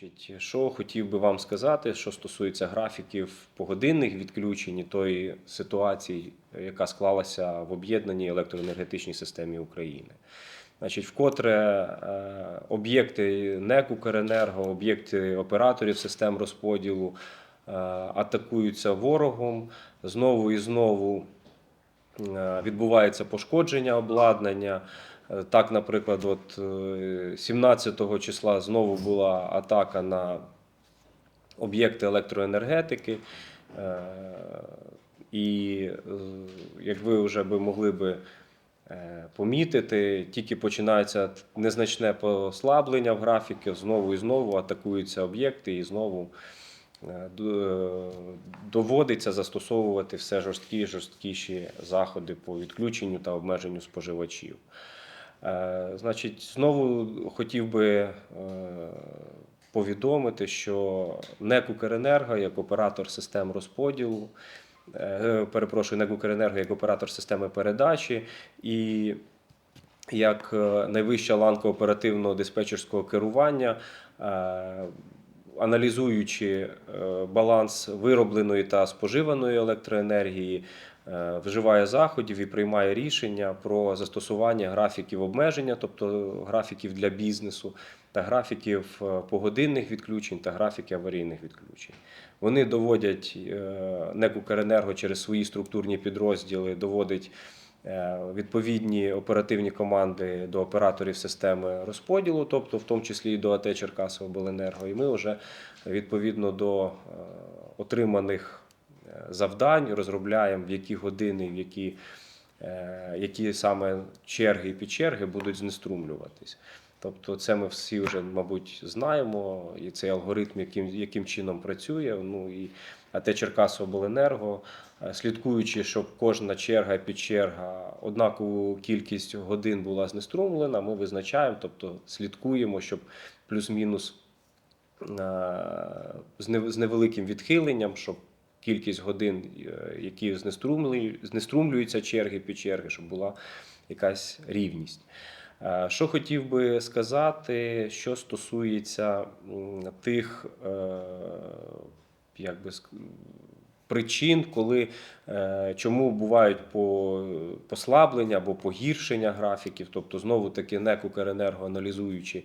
Значить, що хотів би вам сказати, що стосується графіків погодинних відключень і тої ситуації, яка склалася в об'єднаній електроенергетичній системі України. Значить, вкотре е, об'єкти НЕК «Укренерго», об'єкти операторів систем розподілу е, атакуються ворогом знову і знову е, відбувається пошкодження обладнання. Е, Так, наприклад, от е, 17 числа знову була атака на об'єкти електроенергетики. Е, І е, як ви вже би могли би е, помітити, тільки починається незначне послаблення в графіки, знову і знову атакуються об'єкти, і знову е, доводиться застосовувати все жорсткі і жорсткіші заходи по відключенню та обмеженню споживачів. Е, Значить, знову хотів би е, повідомити, що НЕК «Укренерго» як оператор систем розподілу, е, перепрошую, НЕК «Укренерго» як оператор системи передачі і як найвища ланка оперативного диспетчерського керування, аналізуючи баланс виробленої та споживаної електроенергії, вживає заходів і приймає рішення про застосування графіків обмеження, тобто графіків для бізнесу, та графіків е, погодинних відключень та графіки аварійних відключень. Вони доводять е, НЕК «Укренерго» через свої структурні підрозділи, доводить е, відповідні оперативні команди до операторів системи розподілу, тобто в тому числі і до АТ Черкасовобленерго. І ми вже відповідно до е, отриманих е, завдань розробляємо, в які години, в які, е, які саме черги і підчерги будуть знеструмлюватись. Тобто, це ми всі вже, мабуть, знаємо, і цей алгоритм, яким, яким чином працює. Ну і АТ Черкасобленерго, е, слідкуючи, щоб кожна черга і підчерга однакову кількість годин була знеструмлена, ми визначаємо, тобто слідкуємо, щоб плюс-мінус е, з невеликим відхиленням, щоб кількість годин, е, які знеструмлюються черги під черги, щоб була якась рівність. Е, Що хотів би сказати, що стосується тих е, як би, причин, коли чому бувають по- послаблення або погіршення графіків, тобто знову таки НЕК «Укренерго», аналізуючи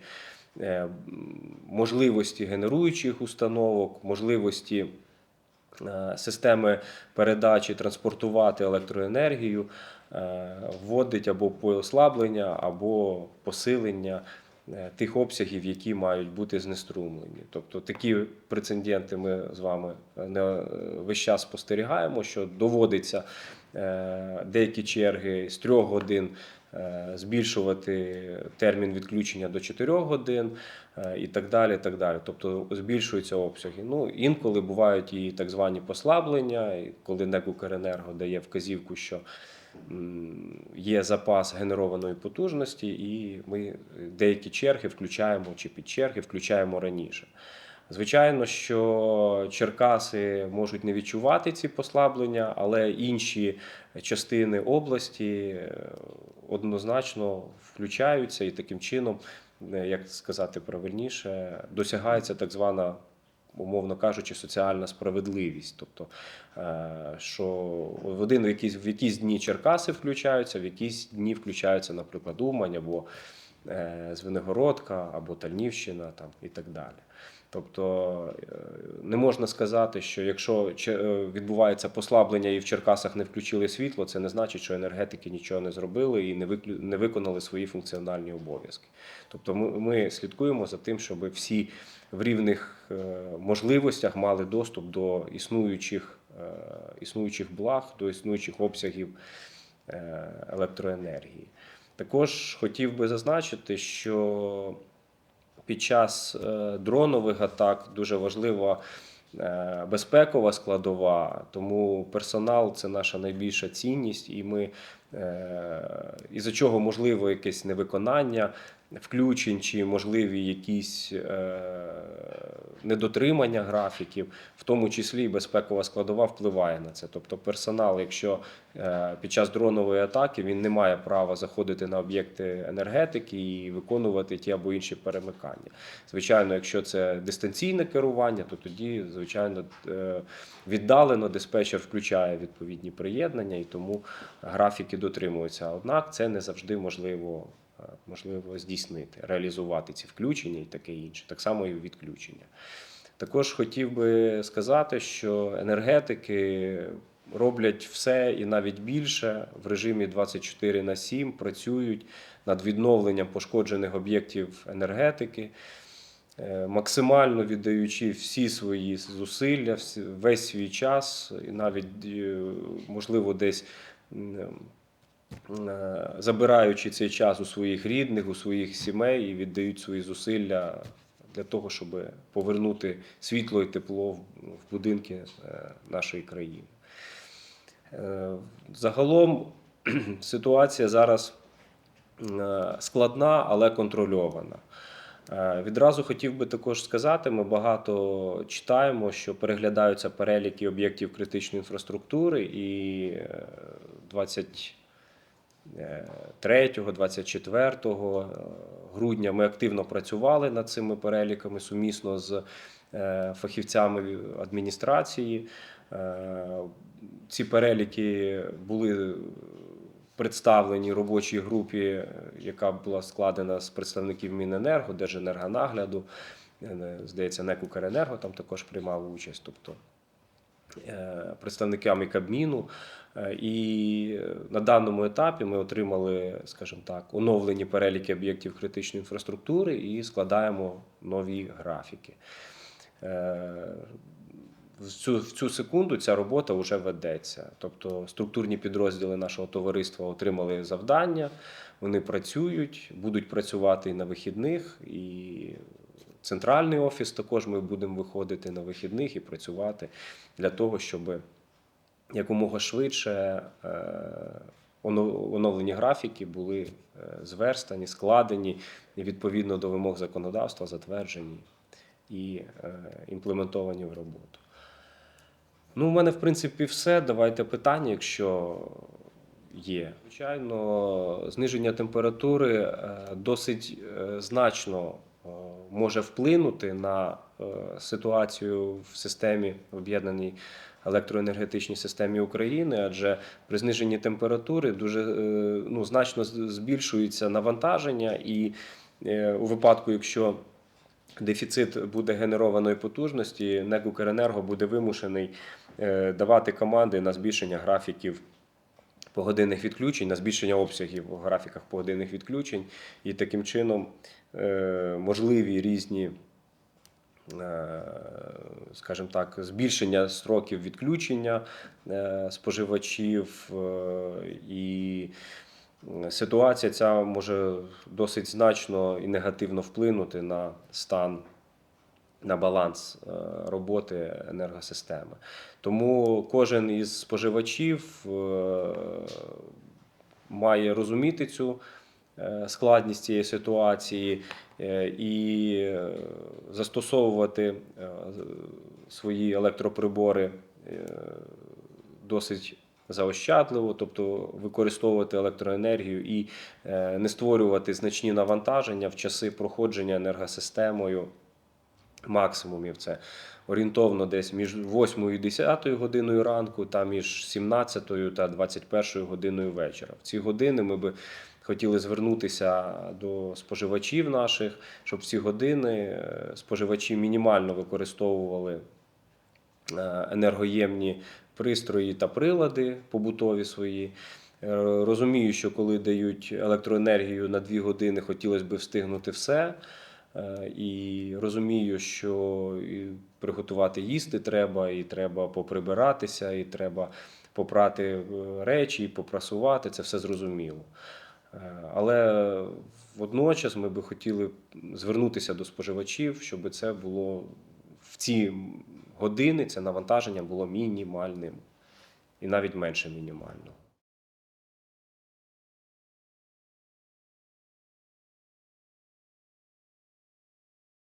можливості генеруючих установок, можливості системи передачі транспортувати електроенергію, е, вводить або послаблення, або посилення е, тих обсягів, які мають бути знеструмлені. Тобто такі прецеденти ми з вами е, не е, весь час спостерігаємо, що доводиться е, деякі черги з трьох годин. Е, Збільшувати термін відключення до 4 годин е, і так далі. так далі. Тобто збільшуються обсяги. Ну, інколи бувають і так звані послаблення, коли НЕК «Укренерго» дає вказівку, що є запас генерованої потужності, і ми деякі черги включаємо чи підчерги включаємо раніше. Звичайно, що Черкаси можуть не відчувати ці послаблення, але інші частини області е, однозначно включаються і таким чином, е, як сказати правильніше, досягається так звана. Умовно кажучи, соціальна справедливість. Тобто, е, що в один в якісь, в якісь дні Черкаси включаються, в якісь дні включаються, наприклад, Умань або Звенигородка, або Тальнівщина там, і так далі. Тобто е, не можна сказати, що якщо е, відбувається послаблення і в Черкасах не включили світло, це не значить, що енергетики нічого не зробили і не виконали свої функціональні обов'язки. Тобто ми, слідкуємо за тим, щоб всі в рівних е, можливостях мали доступ до існуючих, е, існуючих благ, до існуючих обсягів е, електроенергії. Також хотів би зазначити, що під час е, дронових атак дуже важлива е, безпекова складова, тому персонал це наша найбільша цінність, і ми е, із-за чого можливо якесь невиконання включень чи можливі якісь е, недотримання графіків, в тому числі і безпекова складова впливає на це. Тобто, персонал, якщо е, під час дронової атаки він не має права заходити на об'єкти енергетики і виконувати ті або інші перемикання. Звичайно, якщо це дистанційне керування, то тоді, звичайно, е, віддалено диспетчер включає відповідні приєднання і тому графіки дотримуються. Однак це не завжди можливо. Е, Можливо здійснити, реалізувати ці включення і таке інше, так само і відключення. Також хотів би сказати, що енергетики роблять все і навіть більше в режимі 24 на 7 працюють над відновленням пошкоджених об'єктів енергетики, е, максимально віддаючи всі свої зусилля, весь свій час, і навіть е, можливо десь. Е, Забираючи цей час у своїх рідних, у своїх сімей і віддають свої зусилля для того, щоб повернути світло і тепло в в будинки е, нашої країни. Е, Загалом ситуація зараз складна, але контрольована. Відразу хотів би також сказати: ми багато читаємо, що переглядаються переліки об'єктів критичної інфраструктури, і е, 23-24 грудня ми активно працювали над цими переліками сумісно з е, фахівцями адміністрації. Е, Ці переліки були представлені робочій групі, е, яка була складена з представників Міненерго, Держенергонагляду, е, здається, НЕК «Укренерго» там також приймав участь. Тобто е, представниками Кабміну. Е, І е, на даному етапі ми отримали, скажімо так, оновлені переліки об'єктів критичної інфраструктури і складаємо нові графіки. Е, В цю, в цю секунду ця робота вже ведеться. Тобто структурні підрозділи нашого товариства отримали завдання, вони працюють, будуть працювати і на вихідних, і центральний офіс також ми будемо виходити на вихідних і працювати для того, щоб якомога швидше е, оновлені графіки були е, зверстані, складені відповідно до вимог законодавства затверджені і е, імплементовані в роботу. Ну, у мене, в принципі, все. Давайте питання, якщо є. Звичайно, зниження температури досить значно може вплинути на е, ситуацію в системі об'єднаній електроенергетичній системі України, адже при зниженні температури дуже е, ну, значно збільшується навантаження, і е, у випадку, якщо дефіцит буде генерованої потужності, НЕК «Укренерго» буде вимушений е, давати команди на збільшення графіків погодинних відключень, на збільшення обсягів у графіках погодинних відключень, і таким чином е, можливі різні, е, скажімо так, збільшення строків відключення е, споживачів і. Ситуація ця може досить значно і негативно вплинути на стан, на баланс е, роботи енергосистеми. Тому кожен із споживачів е, має розуміти цю е, складність цієї ситуації і застосовувати свої електроприбори досить заощадливо, тобто використовувати електроенергію і не створювати значні навантаження в часи проходження енергосистемою максимумів. Це орієнтовно десь між 8 і 10 годиною ранку та між 17 та 21 годиною вечора. В ці години ми би хотіли звернутися до споживачів наших, щоб ці години е, споживачі мінімально використовували е, енергоємні пристрої та прилади побутові свої. Е, Розумію, що коли дають електроенергію на 2 години, хотілося б встигнути все. Е, І розумію, що і приготувати їсти треба, і треба поприбиратися, і треба попрати е, речі, і попрасувати. Це все зрозуміло. Е, Але водночас ми би хотіли звернутися до споживачів, щоб це було в ці години, це навантаження було мінімальним і навіть менше мінімального.